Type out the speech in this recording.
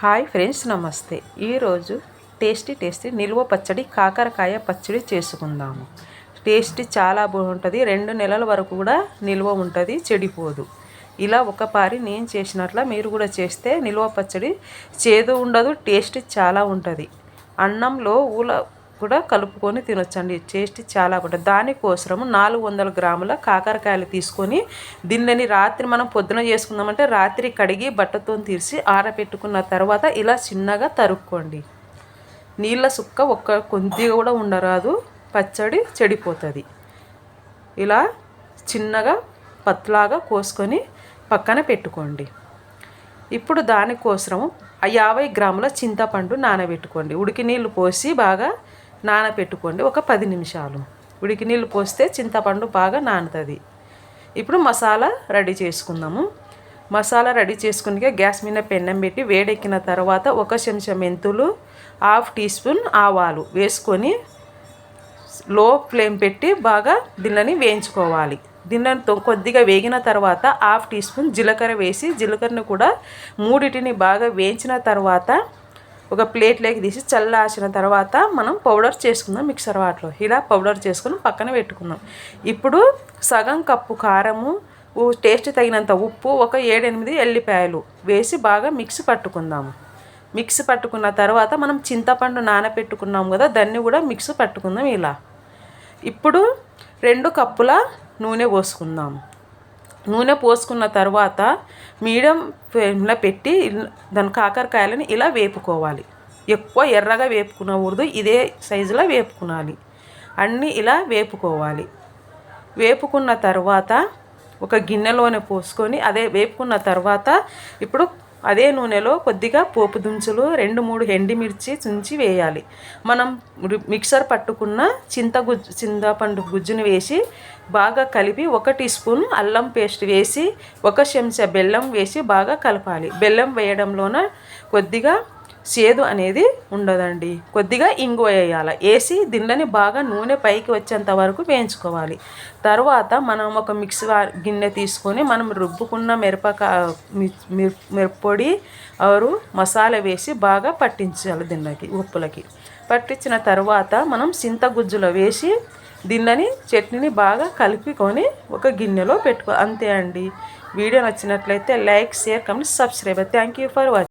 Hi friends నమస్తే. ఈరోజు tasty tasty నిల్వ పచ్చడి కాకరకాయ పచ్చడి చేసుకుందాము. టేస్టీ చాలా బాగుంటుంది. రెండు నెలల వరకు కూడా నిల్వ ఉంటుంది చెడిపోదు. ఇలా ఒక పారి నేను చేసినట్ల మీరు కూడా చేస్తే నిల్వ పచ్చడి చేదు ఉండదు టేస్ట్ చాలా ఉంటుంది. అన్నంలో ఊల కూడా కలుపుకొని తినొచ్చండి. టేస్ట్ చాలా బాగుంటుంది. దానికోసము నాలుగు వందల గ్రాముల కాకరకాయలు తీసుకొని దీనిని రాత్రి మనం పొద్దున చేసుకుందామంటే రాత్రి కడిగి బట్టతో తీసి ఆరబెట్టుకున్న తర్వాత ఇలా చిన్నగా తరుక్కోండి. నీళ్ళ సుక్క ఒక్క కొద్దిగా కూడా ఉండరాదు. పచ్చడి చెడిపోతుంది. ఇలా చిన్నగా పత్లాగా కోసుకొని పక్కన పెట్టుకోండి. ఇప్పుడు దానికోసము యాభై గ్రాముల చింతపండు నానబెట్టుకోండి. ఉడికి నీళ్ళు పోసి బాగా నానబెట్టుకోండి ఒక పది నిమిషాలు. ఉడికి నీళ్ళు పోస్తే చింతపండు బాగా నానుతుంది. ఇప్పుడు మసాలా రెడీ చేసుకుందాము. మసాలా రెడీ చేసుకునిగా గ్యాస్ మీద పెన్నం పెట్టి వేడెక్కిన తర్వాత ఒక చెంచా మెంతులు హాఫ్ టీ స్పూన్ ఆవాలు వేసుకొని లో ఫ్లేమ్ పెట్టి బాగా దీనిని వేయించుకోవాలి. దీనితో కొద్దిగా వేగిన తర్వాత హాఫ్ టీ స్పూన్ జీలకర్ర వేసి జీలకర్రను కూడా మూడిటిని బాగా వేయించిన తర్వాత ఒక ప్లేట్లోకి తీసి చల్లార్చిన తర్వాత మనం పౌడర్ చేసుకుందాం మిక్సర్ వాటిలో ఇలా పౌడర్ చేసుకుని పక్కన పెట్టుకుందాం. ఇప్పుడు సగం కప్పు కారము టేస్ట్ తగినంత ఉప్పు ఒక ఏడెనిమిది ఎల్లిపాయలు వేసి బాగా మిక్స్ పట్టుకుందాము. మిక్స్ పట్టుకున్న తర్వాత మనం చింతపండు నానబెట్టుకున్నాం కదా దాన్ని కూడా మిక్స్ పట్టుకుందాం ఇలా. ఇప్పుడు రెండు కప్పుల నూనె పోసుకుందాం. నూనె పోసుకున్న తర్వాత మీడియం ఫ్లేమ్లో పెట్టి దాని కాకరకాయలని ఇలా వేపుకోవాలి. ఎక్కువ ఎర్రగా వేపుకునకూడదు ఇదే సైజులో వేపుకునాలి. అన్నీ ఇలా వేపుకోవాలి. వేపుకున్న తర్వాత ఒక గిన్నెలోనే పోసుకొని అదే వేపుకున్న తర్వాత ఇప్పుడు అదే నూనెలో కొద్దిగా పోపు దుంచులు రెండు మూడు ఎండిమిర్చి చుంచి వేయాలి. మనం మిక్సర్ పట్టుకున్న చింతగుజ్జు చింతపండు గుజ్జును వేసి బాగా కలిపి ఒక టీ స్పూన్ అల్లం పేస్ట్ వేసి ఒక చెంచా బెల్లం వేసి బాగా కలపాలి. బెల్లం వేయడంలోన కొద్దిగా సేదు అనేది ఉండదండి. కొద్దిగా ఇంగువ వేయాలి. వేసి దీనిని బాగా నూనె పైకి వచ్చేంత వరకు వేయించుకోవాలి. తర్వాత మనం ఒక మిక్స్ గిన్నె తీసుకొని మనం రుబ్బుకున్న మిరపకా మిరప్పొడి ఆరు మసాలా వేసి బాగా పట్టించాలి దిండకి ఉప్పులకి. పట్టించిన తర్వాత మనం చింతగుజ్జులో వేసి దీన్నని చట్నీని బాగా కలుపుకొని ఒక గిన్నెలో పెట్టుకో అంతే అండి. వీడియో నచ్చినట్లయితే like share comment subscribe. Thank you for watching